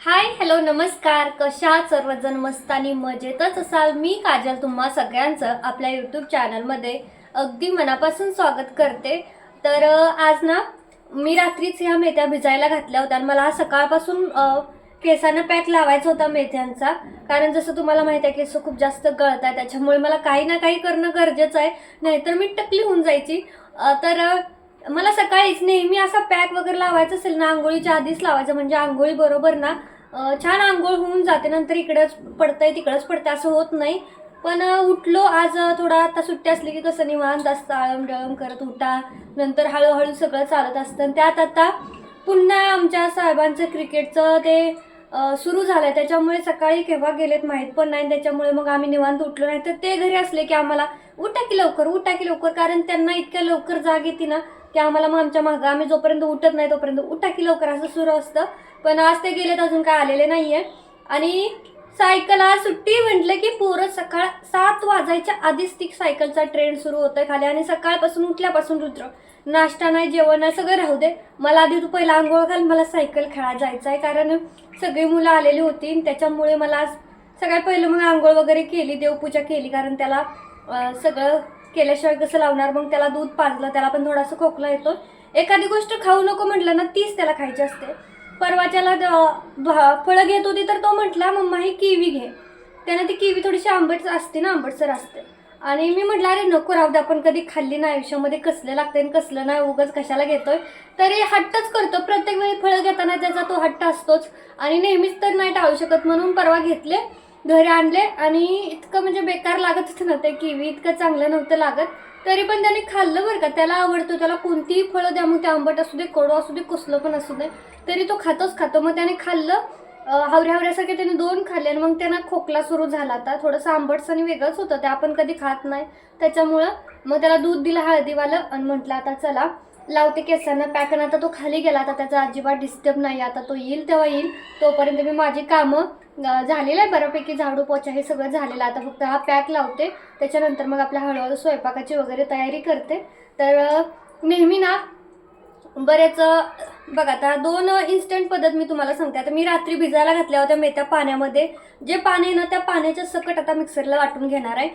Hi hello नमस्कार. कशा सर्वजण मस्त आणि मजेतच असाल. मी काजल तुम्हा सगळ्यांचं आपल्या यूट्यूब चॅनलमध्ये अगदी मनापासून स्वागत करते. तर आज ना मी रात्रीच ह्या मेथ्या भिजायला घातल्या होत्या आणि मला सकाळपासून केसांना पॅक लावायचा होता मेथ्यांचा. कारण जसं तुम्हाला माहिती आहे केस खूप जास्त गळत आहे त्याच्यामुळे मला काही ना काही करणं गरजेचं आहे. नाहीतर मी टकली होऊन जायची. तर मला सकाळीच नेहमी असा पॅक वगैरे लावायचा असेल ना आंघोळीच्या आधीच लावायचं म्हणजे आंघोळी बरोबर ना छान आंघोळ होऊन जाते नंतर इकडंच पडतंय तिकडंच पडतंय असं होत नाही. पण उठलो आज थोडा आता सुट्टी असली की कसं निवांत असतं आळम डळम करत उठा नंतर हळूहळू सगळं चालत असतं. आणि त्यात आता पुन्हा आमच्या साहेबांचं क्रिकेटचं ते सुरू झालं आहे त्याच्यामुळे सकाळी केव्हा गेलेत माहीत पण नाही त्याच्यामुळे मग आम्ही निवांत उठलो नाही. तर ते घरी असले की आम्हाला उठा की लवकर उठा की लवकर कारण त्यांना इतक्या लवकर जाग येते ना की आम्हाला मग आमच्या मागं आम्ही जोपर्यंत उठत नाही तोपर्यंत उठा की लवकर. असं सुरू असतं. पण आज ते गेलेत अजून काय आलेले नाही आहे आणि सायकल आज सुट्टी म्हटलं की पोरं सकाळ सात वाजायच्या आधीच ती सायकलचा ट्रेंड सुरू होतोय खाली. आणि सकाळपासून उठल्यापासून रुद्र. नाश्ता नाही जेवण नाही सगळं राहू दे. मला आधी तू पहिला आंघोळ घाल मला सायकल खेळायला जायचं आहे कारण सगळी मुलं आलेली होती त्याच्यामुळे मला आज सगळ्यात पहिलं मग आंघोळ वगैरे केली देवपूजा केली. कारण त्याला सगळं केल्याशिवाय कसं लावणार? मग त्याला दूध पाजलं त्याला पण थोडासा खोकला येतो. एखादी गोष्ट खाऊ नको म्हटलं ना तीच त्याला खायची असते. परवाच्याला द- भा- फळं घेत होती तर तो म्हटला मम्मा ही किवी घे. त्यानं ती किवी थोडीशी आंबट असते ना आंबटसर असते. आणि मी म्हटलं अरे नको राहू दे आपण कधी खाल्ली नाही आयुष्यामध्ये कसलं लागते आणि कसलं नाही उगाच कशाला घेतोय? तरी हट्टच करतो. प्रत्येक वेळी फळं घेताना त्याचा तो हट्ट असतोच. आणि नेहमीच तर नाही टाळू शकत म्हणून परवा घेतले. घरी आणले आणि इतकं म्हणजे बेकार लागत होतं ना ते किवी इतकं चांगलं नव्हतं लागत. तरी पण त्याने खाल्लं बरं का त्याला आवडतं त्याला कोणतीही फळं द्या मग ते आंबट असू दे कडू असू दे कुसलं पण असू दे तरी तो खातोच खातो. मग त्याने खाल्लं हावऱ्या हावऱ्यासारखे त्याने दोन खाल्ले आणि मग त्यांना खोकला सुरू झाला आता. थोडंसं आंबटसं आणि वेगळंच होतं ते आपण कधी खात नाही. त्याच्यामुळं मग त्याला दूध दिलं हळदीवालं आणि म्हटलं आता चला लावते केसांना पॅक. आणि आता तो खाली गेला. आता त्याचा अजिबात डिस्टर्ब नाही. आता तो येईल तेव्हा येईल. तोपर्यंत मी माझी कामं झालेलं आहे बऱ्यापैकी झाडू पोचा हे सगळं झालेलं आता फक्त हा पॅक लावते. त्याच्यानंतर मग आपल्या हळूहळू स्वयंपाकाची वगैरे तयारी करते. तर नेहमी ना बरेच बघा आता दोन इन्स्टंट पद्धत मी तुम्हाला सांगते. आता मी रात्री भिजायला घातल्या होत्या मेथ्या पाण्यामध्ये. जे पाणी आहे ना त्या पाण्याच्या सकट आता मिक्सरला वाटून घेणार आहे.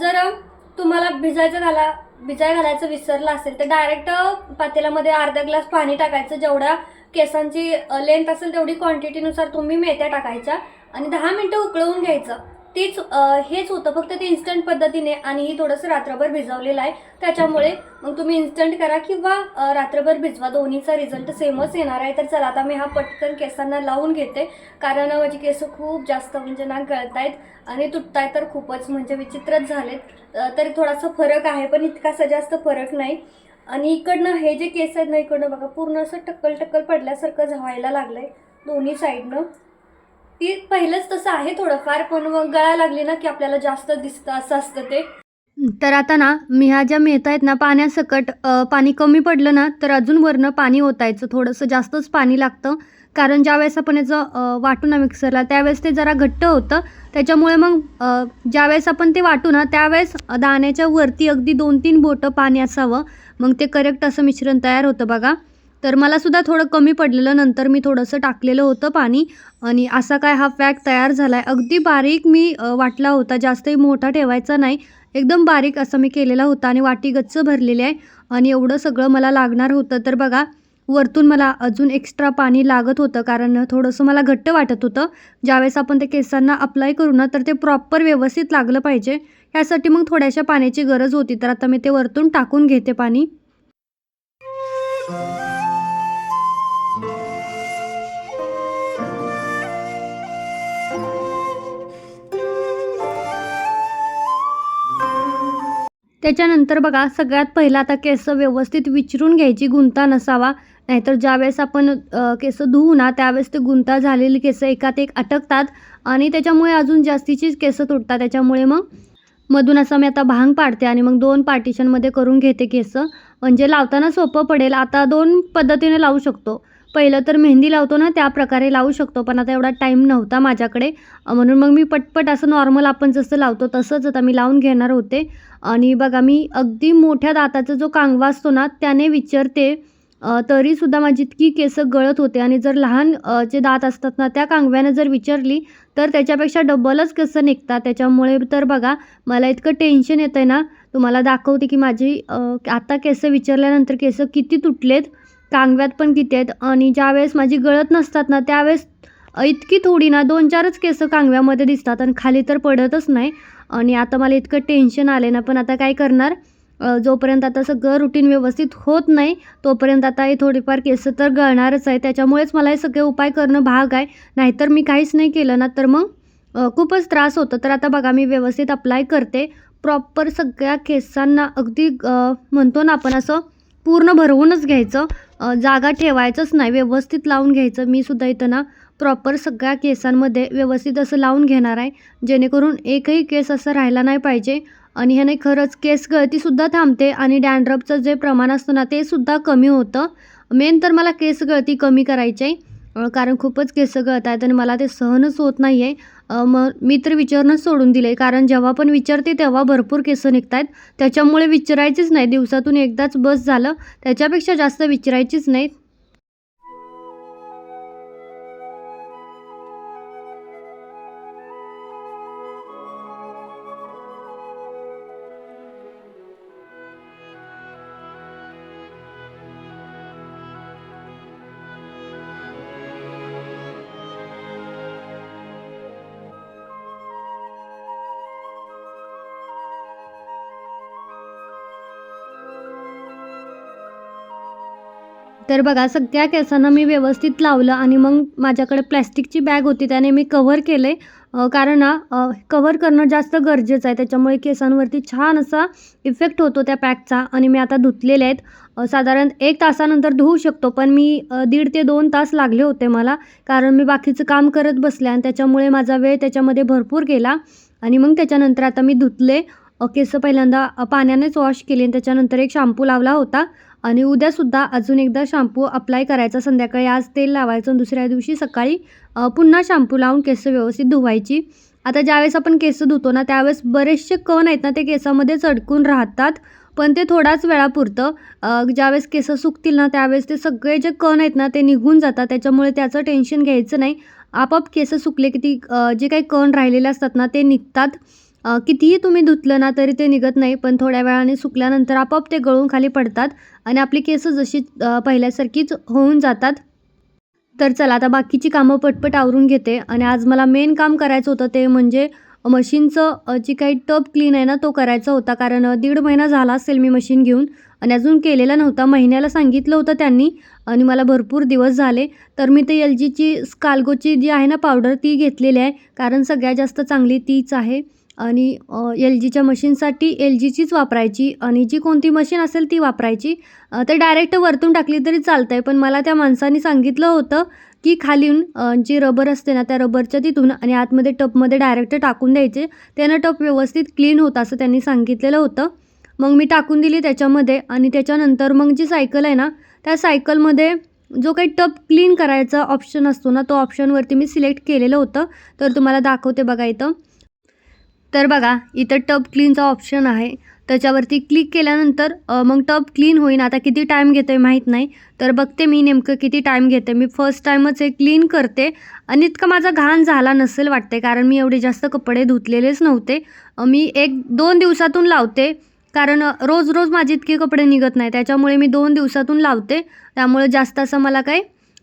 जर तुम्हाला भिजायचं घाला भिजाय घालायचं विसरलं असेल तर डायरेक्ट पातेल्यामध्ये अर्धा ग्लास पाणी टाकायचं. जेवढ्या केसांची लेंथ असेल तेवढी क्वांटिटीनुसार तुम्ही मेथ्या टाकायच्या आणि दहा मिनटं उकळवून घ्यायचं. तेच हेच होतं फक्त ते इन्स्टंट पद्धतीने आणि ही थोडंसं रात्रभर भिजवलेलं आहे. त्याच्यामुळे मग तुम्ही इन्स्टंट करा किंवा रात्रभर भिजवा. दोन्हीचा रिझल्ट सेमच येणार आहे. तर चला आता मी हा पटकन केसांना लावून घेते. कारण माझी केस खूप जास्त म्हणजे ना गळत आहेत आणि तुटताय तर खूपच म्हणजे विचित्रच झालेत. तरी थोडासा फरक आहे पण इतकासा जास्त फरक नाही. आणि इकडनं हे जे केस आहेत ना इकडनं बघा पूर्ण असं टक्कल टक्कल पडल्यासारखं झावायला लागलंय दोन्ही साईडनं. ती पहिलंच तसं आहे थोडंफार पण मग गळा लागली ना की आपल्याला जास्त दिसतं असं असतं ते. तर आता ना मी ह्या ज्या मेहता आहेत ना पाण्यासकट पाणी कमी पडलं ना तर अजून वरनं पाणी ओतायचं थोडंसं जास्तच पाणी लागतं. कारण ज्यावेळेस आपण याचं वाटू ना मिक्सरला त्यावेळेस ते जरा घट्ट होतं. त्याच्यामुळे मग ज्यावेळेस आपण ते वाटू ना त्यावेळेस दाण्याच्या वरती अगदी दोन तीन बोटं पाणी असावं. मग ते करेक्ट असं मिश्रण तयार होतं बघा. तर मला सुद्धा थोडं कमी पडलेलं नंतर मी थोडंसं टाकलेलं होतं पाणी. आणि असा काय हा पॅक तयार झाला आहे अगदी बारीक मी वाटला होता जास्तही मोठा ठेवायचा नाही. एकदम बारीक असं मी केलेला होता आणि वाटी गच्च भरलेली आहे. आणि एवढं सगळं मला लागणार होतं. तर बघा वरतून मला अजून एक्स्ट्रा पाणी लागत होतं कारण थोडंसं मला घट्ट वाटत होतं. ज्यावेळेस आपण ते केसांना अप्लाय करू ना तर ते प्रॉपर व्यवस्थित लागलं पाहिजे. ह्यासाठी मग थोड्याशा पाण्याची गरज होती तर आता मी ते वरतून टाकून घेते पाणी. त्याच्यानंतर बघा सगळ्यात पहिला आता केस व्यवस्थित विचरून घ्यायची गुंता नसावा. नाहीतर ज्यावेळेस आपण केस धुवू ना त्यावेळेस ते गुंता झालेली केस एकात एक अटकतात आणि त्याच्यामुळे अजून जास्तीचीच केस तुटतात. त्याच्यामुळे मग मधून असं मी आता भांग पाडते आणि मग दोन पार्टिशनमध्ये करून घेते केस. म्हणजे लावताना सोपं पडेल. आता दोन पद्धतीने लावू शकतो. पहिलं तर मेहंदी लावतो ना त्या प्रकारे लावू शकतो. पण आता एवढा टाईम नव्हता माझ्याकडे. म्हणून मग मी पटपट असं नॉर्मल आपण जसं लावतो तसंच आता मी लावून घेणार होते. आणि बघा मी अगदी मोठ्या दाताचा जो कांगवा असतो ना त्याने विचारते. तरीसुद्धा माझी इतकी केसं गळत होते आणि जर लहान जे दात असतात ना त्या कांगव्यानं जर विचारली तर त्याच्यापेक्षा डबलच केसं निघतात? त्याच्यामुळे तर बघा मला इतकं टेन्शन येतं आहे ना. तुम्हाला दाखवते की माझी आता केसं विचारल्यानंतर केसं किती तुटलेत कांगव्यात पण किती आहेत आणि ज्यावेळेस माझी गळत नसतात ना त्यावेळेस इतकी थोडी ना दोन चारच केसं कांगव्यामध्ये दिसतात आणि खाली तर पडतच नाही. आणि आता मला इतकं टेन्शन आले ना पण आता काय करणार? जोपर्यंत आता सगळं रुटीन व्यवस्थित होत नाही तोपर्यंत आता हे थोडीफार केसं तर गळणारच आहे. त्याच्यामुळेच मला हे सगळे उपाय करणं भाग आहे. नाहीतर मी काहीच नाही केलं ना तर मग खूपच त्रास होतो. तर आता बघा मी व्यवस्थित अप्लाय करते. प्रॉपर सगळ्या केसांना अगदी म्हणतो ना आपण असं पूर्ण भरवूनच घ्यायचं. जागा ठेवायचंच नाही. व्यवस्थित लावून घ्यायचं. मी सुद्धा इथं ना प्रॉपर सगळ्या केसांमध्ये व्यवस्थित असं लावून घेणार आहे. जेणेकरून एकही केस असं राहिला नाही पाहिजे. आणि ह्याने खरंच केस गळतीसुद्धा थांबते आणि डॅन्ड्रफचं जे प्रमाण असतं ना ते सुद्धा कमी होतं. मेन तर मला केस गळती कमी करायची आहे. कारण खूपच केस गळत आहेत आणि मला ते सहनच होत नाही आहे मग मी तर विचारणंच सोडून दिले कारण जेव्हा पण विचारते तेव्हा भरपूर केस निघत आहेत त्याच्यामुळे विचारायचीच नाही. दिवसातून एकदाच बस झालं. त्याच्यापेक्षा जास्त विचारायचीच नाहीत. तर बघा सगळ्या केसांना मी व्यवस्थित लावलं आणि मग माझ्याकडे प्लॅस्टिकची बॅग होती त्याने मी कव्हर केलं आहे कारण ना कव्हर करणं जास्त गरजेचं आहे. त्याच्यामुळे केसांवरती छान असा इफेक्ट होतो त्या पॅकचा आणि मी आता धुतलेले आहेत. साधारण एक तासानंतर धुवू शकतो पण मी दीड ते दोन तास लागले होते मला कारण मी बाकीचं काम करत बसले आणि त्याच्यामुळे माझा वेळ त्याच्यामध्ये भरपूर गेला. आणि मग त्याच्यानंतर आता मी धुतले. केस पहिल्यांदा पाण्यानेच वॉश केले आणि त्याच्यानंतर एक शॅम्पू लावला होता. आणि उद्यासुद्धा अजून एकदा शॅम्पू अप्लाय करायचा. संध्याकाळी आज तेल लावायचं दुसऱ्या दिवशी सकाळी पुन्हा शॅम्पू लावून केस व्यवस्थित धुवायची. आता ज्यावेळेस आपण केस धुतो ना त्यावेळेस बरेचसे कण आहेत ना ते केसामध्ये चढकून राहतात. पण ते थोडाच वेळापुरतं ज्यावेळेस केस सुकतील ना त्यावेळेस ते सगळे जे कण आहेत ना ते निघून जातात. त्याच्यामुळे त्याचं टेन्शन घ्यायचं नाही. आपाप केस सुकले की ती जे काही कण राहिलेले असतात ना ते निघतात. कितीही तुम्ही धुतलं ना तरी ते निघत नाही पण थोड्या वेळाने सुकल्यानंतर आपोआप ते गळून खाली पडतात आणि आपली केस जशी पहिल्यासारखीच होऊन जातात. तर चला आता बाकीची कामं पटपट आवरून घेते आणि आज मला मेन काम करायचं होतं ते म्हणजे मशीनचं जी काही टब क्लीन आहे ना तो करायचा होता. कारण दीड महिना झाला असेल मी मशीन घेऊन आणि अजून केलेला नव्हता. महिन्याला सांगितलं होतं त्यांनी आणि मला भरपूर दिवस झाले. तर मी ते एल जीची स्काल्गोची जी आहे ना पावडर ती घेतलेली आहे. कारण सगळ्यात जास्त चांगली तीच आहे. आणि एल जीच्या मशीनसाठी एल जीचीच वापरायची आणि जी कोणती मशीन असेल ती वापरायची. तर ते डायरेक्ट वरतून टाकली तरी चालतं आहे पण मला त्या माणसाने सांगितलं होतं की खालीून जी रबर असते ना त्या रबरच्या तिथून आणि आतमध्ये टपमध्ये डायरेक्ट टाकून द्यायचे. त्यानं टप व्यवस्थित क्लीन होतं असं त्यांनी सांगितलेलं होतं. मग मी टाकून दिली त्याच्यामध्ये आणि त्याच्यानंतर मग जी सायकल आहे ना त्या सायकलमध्ये जो काही टप क्लीन करायचा ऑप्शन असतो ना तो ऑप्शनवरती मी सिलेक्ट केलेलं होतं. तर तुम्हाला दाखवते बघा इथं. तर बघा इथं टब क्लीनचा ऑप्शन आहे. त्याच्यावरती क्लिक केल्यानंतर मग टब क्लीन होईन. आता किती टाईम घेतो आहे माहीत नाही. तर बघते मी नेमकं किती टाईम घेते मी फर्स्ट टाईमच हे क्लीन करते. आणि इतका माझा घाण झाला नसेल वाटते कारण मी एवढे जास्त कपडे धुतलेलेच नव्हते. मी एक दोन दिवसातून लावते. कारण रोज रोज माझे इतके कपडे निघत नाही. त्याच्यामुळे मी दोन दिवसातून लावते. त्यामुळे जास्त असं मला काही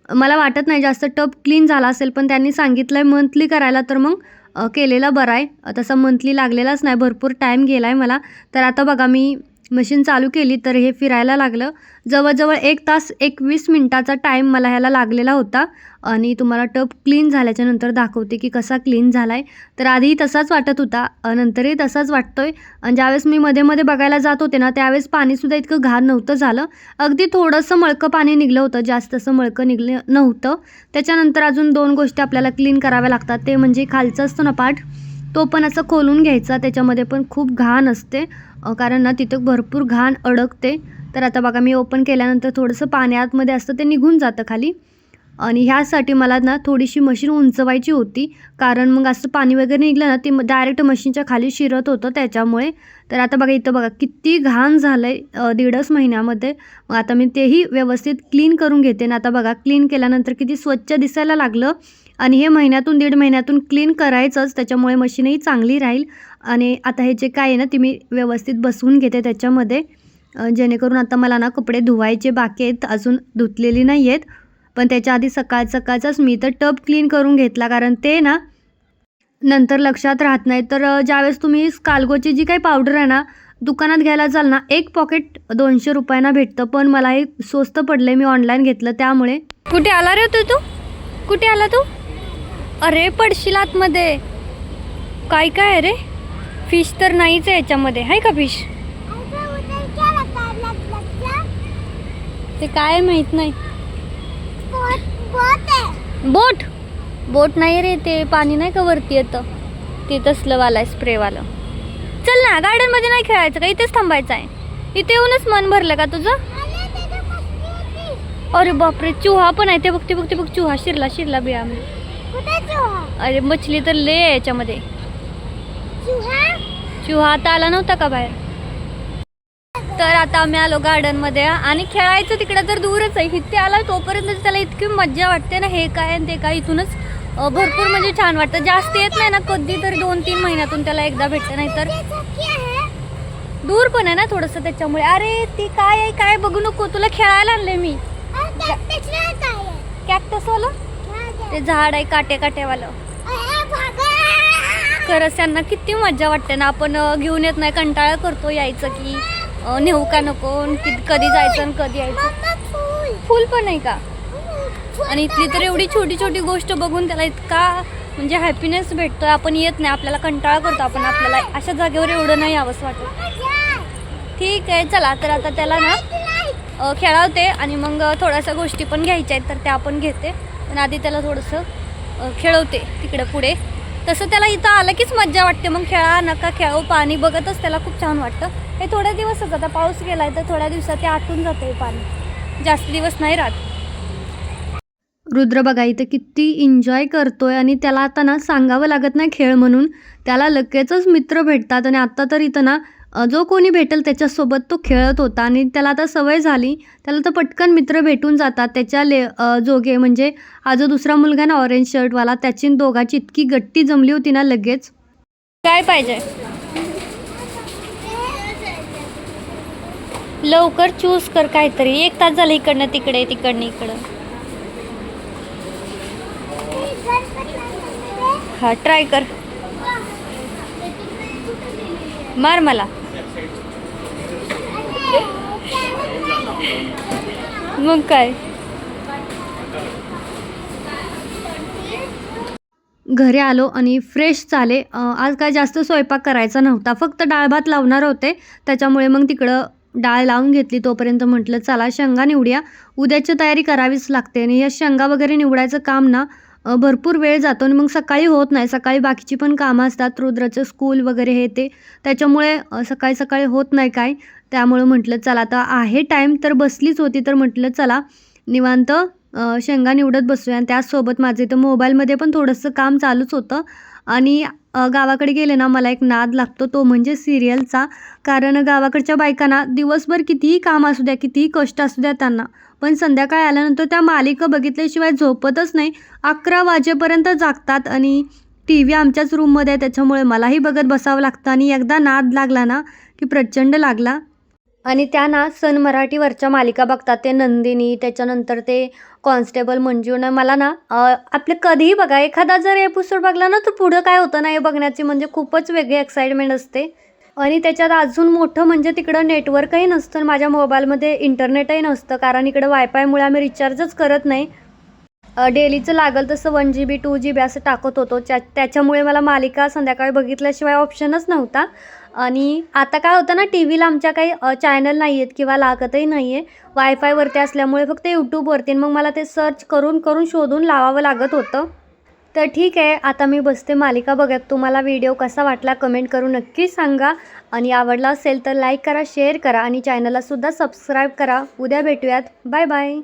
मला वाटत नाही जास्त टब क्लीन झाला असेल पण त्यांनी सांगितलं आहे मंथली करायला तर मग केलेला बरा आहे. तसा मंथली लागलेलाच नाही भरपूर टाईम गेला आहे मला. तर आता बघा मी मशीन चालू केली तर हे फिरायला लागलं. जवळजवळ एक तास एकवीस मिनटाचा टाईम मला ह्याला लागलेला होता. आणि तुम्हाला टब क्लीन झाल्याच्यानंतर दाखवते की कसा क्लीन झाला आहे तर आधीही तसाच वाटत होता नंतरही तसाच वाटतो आहे आणि ज्यावेळेस मी मध्ये मध्ये बघायला जात होते ना त्यावेळेस पाणीसुद्धा इतकं घाण नव्हतं झालं. अगदी थोडंसं मळकं पाणी निघलं होतं जास्त असं मळकं निघलं नव्हतं. त्याच्यानंतर अजून दोन गोष्टी आपल्याला क्लीन कराव्या लागतात. ते म्हणजे खालचं असतो ना पाठ तो पण असं खोलून घ्यायचा. त्याच्यामध्ये पण खूप घाण असते. कारण ना तिथं भरपूर घाण अडकते. तर आता बघा मी ओपन केल्यानंतर थोडंसं पाणी आतमध्ये असतं ते निघून जातं खाली. आणि ह्यासाठी मला ना थोडीशी मशीन उंचवायची होती. कारण मग असं पाणी वगैरे निघलं ना ती डायरेक्ट मशीनच्या खाली शिरत होतं त्याच्यामुळे. तर आता बघा इथं बघा किती घाण झालं आहे दीडच महिन्यामध्ये. मग आता मी तेही व्यवस्थित क्लीन करून घेते. ना आता बघा क्लीन केल्यानंतर किती स्वच्छ दिसायला लागलं. आणि हे महिन्यातून दीड महिन्यातून क्लीन करायचंच त्याच्यामुळे मशीनही चांगली राहील. आणि आता हे जे काय आहे ना ती मी व्यवस्थित बसवून घेते त्याच्यामध्ये. जेणेकरून आता मला ना कपडे धुवायचे बाकी आहेत अजून धुतलेली नाही आहेत पण त्याच्या आधी सकाळ सकाळचाच मी तर टब क्लीन करून घेतला कारण ते ना नंतर लक्षात राहत नाही. तर ज्यावेळेस तुम्ही स्काल्गोची जी काही पावडर आहे ना दुकानात घ्यायला जाल ना एक पॉकेट दोनशे रुपयांना भेटतं. पण मला हे स्वस्त पडले मी ऑनलाईन घेतलं त्यामुळे. कुठे आला रे तू तू? कुठे आला तू? अरे पडशील आतमध्ये काय काय आहे रे फिश तर नाहीच आहे याच्यामध्ये आहे का फिश? ते काय माहीत नाही. बोट? बोट नाही रे ते पाणी नाही का वरती येतं? ते तसलं वाला आहे स्प्रेवालं. चल ना गार्डनमध्ये नाही खेळायचं का? इथेच थांबायचं आहे. इथे येऊनच मन भरलं का तुझं? अरे बापरे चुहा पण आहे. ते बघते बघते बघ बघ चुहा शिरला शिरला बिळामध्ये अरे मछली तर ले याच्यामध्ये. चुहा? आता आला नव्हता का बाहेर? तर आता आम्ही आलो गार्डनमध्ये आणि खेळायचं तिकडे तर दूरच आहे. इथे आला तोपर्यंत त्याला इतकी मज्जा वाटते ना हे काय आणि ते काय. इथूनच भरपूर म्हणजे छान वाटतं. जास्त येत नाही ना कधी तरी दोन तीन महिन्यातून त्याला एकदा भेटतं नाही तर. दूर पण आहे ना थोडंसं त्याच्यामुळे. अरे ती काय आहे? काय बघू नको. तुला खेळायला आणले मी कॅक्टस वालं ते झाड आहे काटे काट्यावालं खरंच त्यांना किती मज्जा वाटते ना. आपण घेऊन येत नाही कंटाळा करतो यायचं की नेऊ का नको आणि कधी जायचं आणि कधी यायचं. फुल पण आहे का? आणि इथली तर एवढी छोटी छोटी गोष्ट बघून त्याला इतका म्हणजे हॅपीनेस भेटतोय. आपण येत नाही आपल्याला कंटाळा करतो आपण आपल्याला अशा जागेवर एवढं नाही यावंच वाटत. ठीक आहे चला तर आता त्याला ना खेळावते आणि मग थोड्याशा गोष्टी पण घ्यायच्या आहेत तर त्या आपण घेते. पण आधी त्याला थोडंसं खेळवते तिकडं पुढे. तसं त्याला इथं आलं कीच मज्जा वाटते. मग खेळा नका खेळू पाणी बघतच त्याला खूप छान वाटतं. हे थोड्या दिवसच आता पाऊस गेलाय तर थोड्या दिवसात ते आटून जातं हे पाणी. जास्त दिवस नाही राहत. रुद्र बघा इथं किती एन्जॉय करतोय आणि त्याला आता ना सांगावं लागत नाही खेळ म्हणून. त्याला लगेचच मित्र भेटतात आणि आत्ता तर इथं ना जो कोणी भेटेल त्याच्यासोबत तो खेळत होता आणि त्याला आता सवय झाली. त्याला तर पटकन मित्र भेटून जातात. त्याच्या ले जोगे म्हणजे हा जो दुसरा मुलगा ना ऑरेंज शर्टवाला त्याची दोघाची इतकी गट्टी जमली होती ना लगेच. काय पाहिजे? लवकर चूज कर काहीतरी. एक तास झालं इकडनं तिकडे तिकडनं इकडं. हा ट्राय कर. मार मला. मग काय? घरी आलो आणि फ्रेश चाले आज काय जास्त स्वयंपाक करायचा नव्हता. फक्त डाळ भात लावणार होते. त्याच्यामुळे मग तिकडं डाळ लावून घेतली. तोपर्यंत म्हटलं चला शेंगा निवडूया. उद्याची तयारी करावीच लागते आणि या शेंगा वगैरे निवडायचं काम ना भरपूर वेळ जातो आणि मग सकाळी होत नाही. सकाळी बाकीची पण कामं असतात. रुद्राचं स्कूल वगैरे हे ते. त्याच्यामुळे सकाळी सकाळी होत नाही काय. त्यामुळं म्हटलं चला आता आहे टाईम तर बसलीच होती. तर म्हटलं चला निवांत शेंगा निवडत बसूया. आणि त्याचसोबत माझं इथं मोबाईलमध्ये पण थोडंसं काम चालूच होतं. आणि गावाकडे गेले ना मला एक नाद लागतो तो म्हणजे सिरियलचा. कारण गावाकडच्या बायकांना दिवसभर कितीही काम असू द्या कितीही कष्ट असू द्या त्यांना पण संध्याकाळ आल्यानंतर त्या मालिका बघितल्याशिवाय झोपतच नाही. अकरा वाजेपर्यंत जागतात आणि टी व्ही आमच्याच रूममध्ये आहे त्याच्यामुळे मलाही बघत बसावं लागतं आणि एकदा नाद लागला ना की प्रचंड लागला. आणि त्या ना सन मराठीवरच्या मालिका बघतात ते नंदिनी त्याच्यानंतर ते कॉन्स्टेबल मंजू ना मला ना आपले कधीही बघा एखादा जर एपिसोड बघला ना तर पुढं काय होतं ना हे बघण्याची म्हणजे खूपच वेगळी एक्साइटमेंट असते. आणि त्याच्यात अजून मोठं म्हणजे तिकडं नेटवर्कही नसतं आणि माझ्या मोबाईलमध्ये इंटरनेटही नसतं कारण इकडं वायफायमुळे आम्ही रिचार्जच करत नाही. डेलीचं लागल तसं one G B to G B असं टाकत होतो. त्या त्याच्यामुळे मला मालिका संध्याकाळी बघितल्याशिवाय ऑप्शनच नव्हता. आणि आता काय होतं ना टी व्हीला आमच्या काही चॅनल नाही आहेत किंवा लागतही नाही आहे वायफायवरती असल्यामुळे फक्त यूट्यूबवरती मग मला ते सर्च करून करून शोधून लावावं लागत होतं. तर ठीक आहे आता मी बसते मालिका बघत. तुम्हाला व्हिडिओ कसा वाटला कमेंट करून नक्की सांगा. आणि आवडला असेल तर लाईक करा शेअर करा आणि चॅनललासुद्धा सबस्क्राईब करा. उद्या भेटूयात. Bye bye